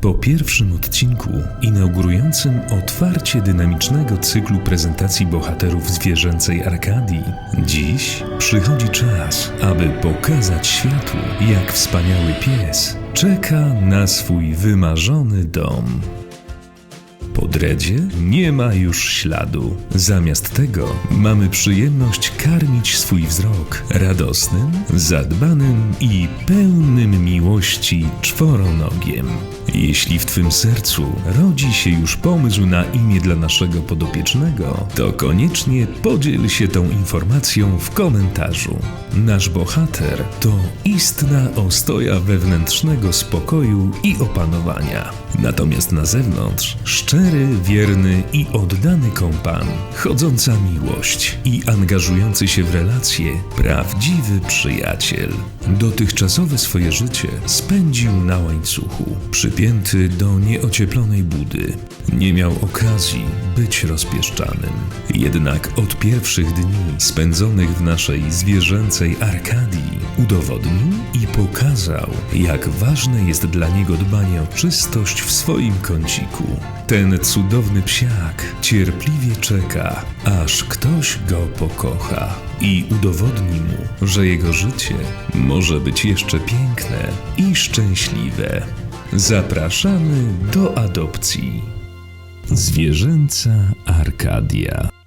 Po pierwszym odcinku, inaugurującym otwarcie dynamicznego cyklu prezentacji bohaterów zwierzęcej Arkadii, dziś przychodzi czas, aby pokazać światu, jak wspaniały pies czeka na swój wymarzony dom. Po dredzie nie ma już śladu. Zamiast tego mamy przyjemność karmić swój wzrok radosnym, zadbanym i pełnym miłości czworonogiem. Jeśli w Twym sercu rodzi się już pomysł na imię dla naszego podopiecznego, to koniecznie podziel się tą informacją w komentarzu. Nasz bohater to istna ostoja wewnętrznego spokoju i opanowania. Natomiast na zewnątrz szczery, wierny i oddany kompan, chodząca miłość i angażujący się w relacje prawdziwy przyjaciel. Dotychczasowe swoje życie spędził na łańcuchu, przypięty do nieocieplonej budy. Nie miał okazji być rozpieszczanym. Jednak od pierwszych dni spędzonych w naszej zwierzęcej Arkadii udowodnił i pokazał, jak ważne jest dla niego dbanie o czystość w swoim kąciku. Ten cudowny psiak cierpliwie czeka, aż ktoś go pokocha i udowodni mu, że jego życie może być jeszcze piękne i szczęśliwe. Zapraszamy do adopcji. Zwierzęca Arkadia.